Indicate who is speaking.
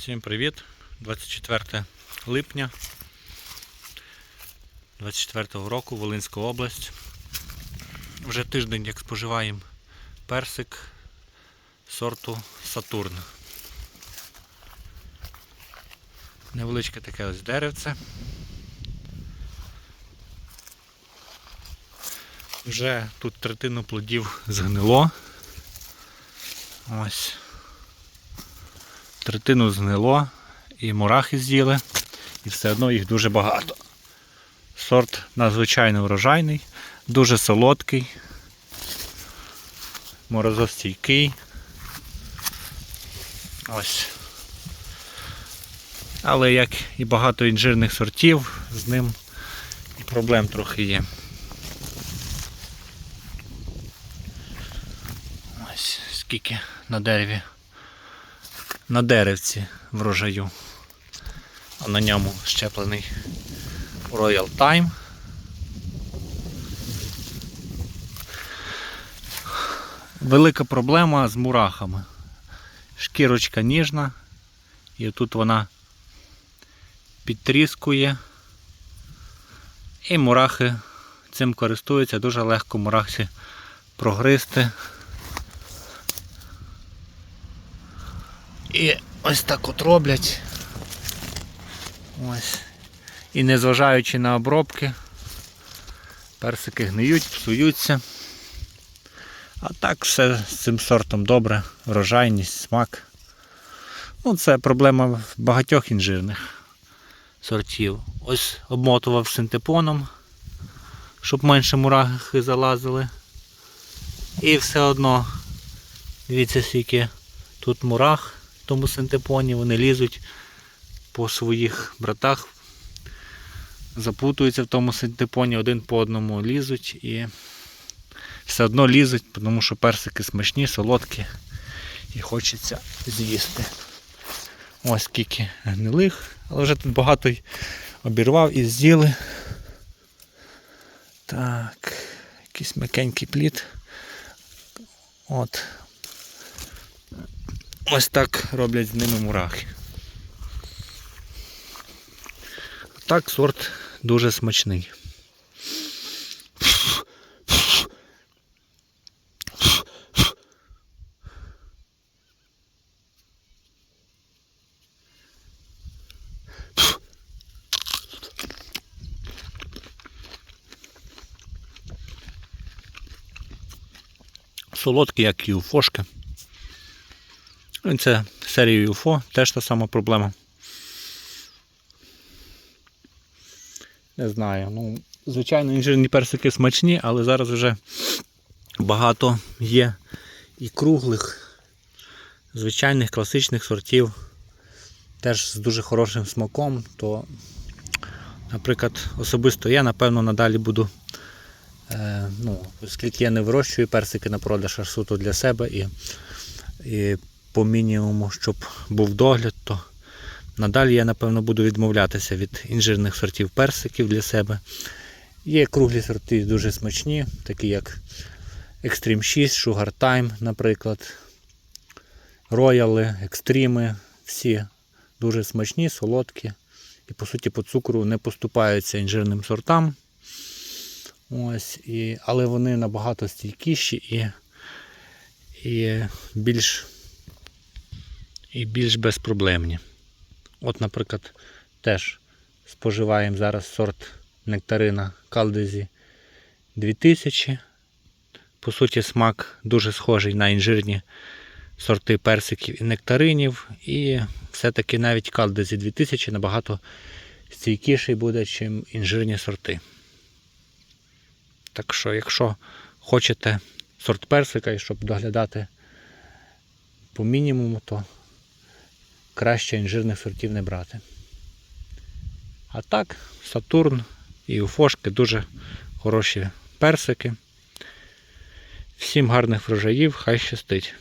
Speaker 1: Всім привіт! 24 липня 24 року Волинська область. Вже тиждень як споживаємо персик сорту Сатурн. Невеличке таке ось деревце. Вже тут третину плодів згнило. Ось третину згнило і мурахи з'їли, і все одно їх дуже багато. Сорт надзвичайно врожайний, дуже солодкий, морозостійкий. Ось. Але як і багато інжирних сортів, з ним і проблем трохи є. Ось скільки на дереві на деревці врожаю. А на ньому щеплений Royal Time. Велика проблема з мурахами. Шкірочка ніжна, і тут вона підтріскує. І мурахи цим користуються, дуже легко мурахи прогризти. І ось так от роблять. Ось. І незважаючи на обробки, персики гниють, псуються. А так все з цим сортом добре, врожайність, смак. Ну, Це проблема багатьох інжирних сортів. Ось обмотував синтепоном, щоб менше мурахи залазили. І все одно, дивіться, скільки тут мурах тому синтепоні, вони лізуть по своїх братах, запутуються в тому синтепоні, один по одному лізуть і все одно лізуть, тому що персики смачні, солодкі і хочеться з'їсти. Ось скільки гнилих, але вже тут багато й обірвав і з'їли. Так, якийсь м'якенький плід. От. Ось так роблять з ними мурахи. Так сорт дуже смачний. Солодкий, як і у фошки. Ну, Це серія UFO, теж та сама проблема. Не знаю. ну, Звичайно, інжирні персики смачні, але зараз вже багато є і круглих, звичайних класичних сортів, теж з дуже хорошим смаком, то, наприклад, особисто я, напевно, надалі буду, е, ну, оскільки я не вирощую персики на продаж а суто для себе і, і по мінімуму, щоб був догляд, то надалі я, напевно, буду відмовлятися від інжирних сортів персиків для себе. Є круглі сорти дуже смачні, такі як Extreme 6, Sugar Time, наприклад. Рояли, екстріми, всі дуже смачні, солодкі. І, по суті, по цукру не поступаються інжирним сортам. Ось, і, Але вони набагато стійкіші і, і більш і більш безпроблемні. От, наприклад, теж споживаємо зараз сорт нектарина Калдезі 2000. По суті, смак дуже схожий на інжирні сорти персиків і нектаринів. І все-таки навіть Калдезі 2000 набагато стійкіший буде, ніж інжирні сорти. Так що, якщо хочете сорт персика і щоб доглядати по мінімуму, то краще інжирних сортів не брати. А так, Сатурн і Уфошки дуже хороші персики. Всім гарних врожаїв, хай щастить.